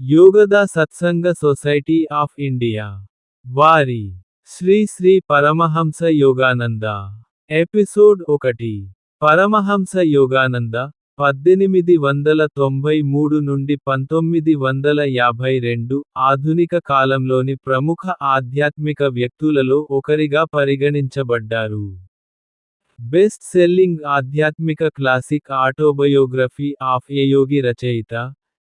Yogoda Satsanga society of India. వారి Shri Shri Paramahansa Yogananda. Episode ఒకటి. పరమహంస యోగానంద పద్దెనిమిది వందల తొంభై మూడు నుండి పంతొమ్మిది వందల యాభై రెండు ఆధునిక కాలంలోని ప్రముఖ ఆధ్యాత్మిక వ్యక్తులలో ఒకరిగా పరిగణించబడ్డారు. బెస్ట్ సెల్లింగ్ ఆధ్యాత్మిక classic autobiography of a yogi రచయిత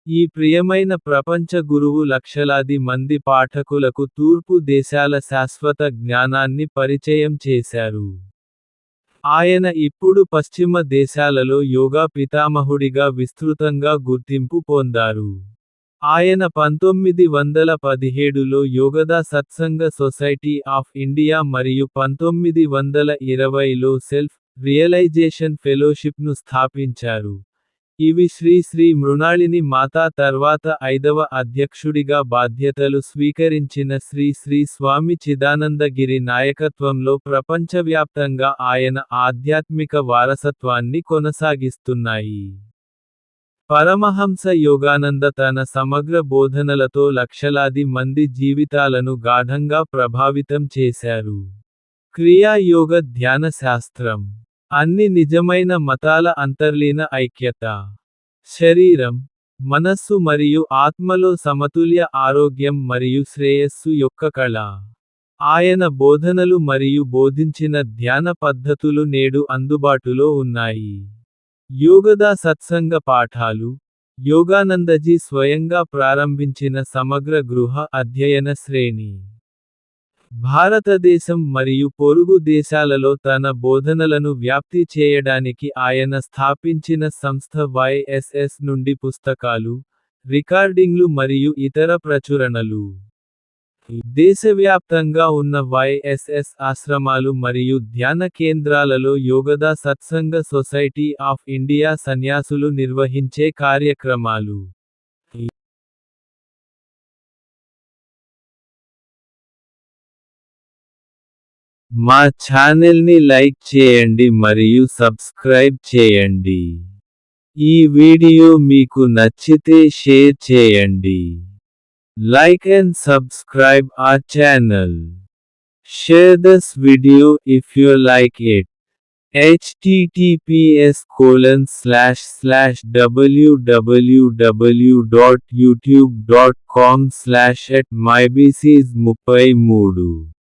ఈ ప్రియమైన ప్రపంచ గురువు లక్షలాది మంది పాఠకులకు తూర్పు దేశాల శాశ్వత జ్ఞానాన్ని పరిచయం చేశారు. ఆయన ఇప్పుడు పశ్చిమ దేశాలలో యోగా పితామహుడిగా విస్తృతంగా గుర్తింపు పొందారు. ఆయన పంతొమ్మిది వందల పదిహేడులో యోగదా సత్సంగ సొసైటీ ఆఫ్ ఇండియా మరియు పంతొమ్మిది వందల ఇరవైలో సెల్ఫ్ రియలైజేషన్ ఫెలోషిప్ను స్థాపించారు. ఇవి శ్రీ శ్రీ మృణాళిని మాతా తర్వాత ఐదవ అధ్యక్షుడిగా బాధ్యతలు స్వీకరించిన శ్రీ శ్రీ స్వామి చిదానందగిరి నాయకత్వంలో ప్రపంచవ్యాప్తంగా ఆయన ఆధ్యాత్మిక వారసత్వాన్ని కొనసాగిస్తున్నాయి. పరమహంస యోగానంద తన సమగ్ర బోధనలతో లక్షలాది మంది జీవితాలను గాఢంగా ప్రభావితం చేశారు. క్రియాయోగ ధ్యాన శాస్త్రం అన్ని నిజమైన మతాల అంతర్లీన ఐక్యత. శరీరం మనస్సు మరియు ఆత్మలో సమతుల్య ఆరోగ్యం మరియు శ్రేయస్సు యొక్క కళ. ఆయన బోధనలు మరియు బోధించిన ధ్యాన పద్ధతులు నేడు అందుబాటులో ఉన్నాయి. యోగదా సత్సంగ పాఠాలు యోగానందజీ స్వయంగా ప్రారంభించిన సమగ్ర గృహ అధ్యయన శ్రేణి. భారతదేశం మరియు పొరుగు దేశాలలో తన బోధనలను వ్యాప్తి చేయడానికి ఆయన స్థాపించిన సంస్థ వైఎస్ఎస్ నుండి పుస్తకాలు రికార్డింగ్లు మరియు ఇతర ప్రచురణలు. దేశవ్యాప్తంగా ఉన్న వైఎస్ఎస్ ఆశ్రమాలు మరియు ధ్యాన కేంద్రాలలో యోగదా సత్సంగ సొసైటీ ఆఫ్ ఇండియా సన్యాసులు నిర్వహించే కార్యక్రమాలు. మా ఛానల్ని లైక్ చేయండి మరియు సబ్స్క్రైబ్ చేయండి. ఈ వీడియో మీకు నచ్చితే షేర్ చేయండి. లైక్ అండ్ సబ్స్క్రైబ్ ఆ channel. Share this video if you like it. https colon slash slash www.youtube.com slash at myBCs ముప్పై మూడు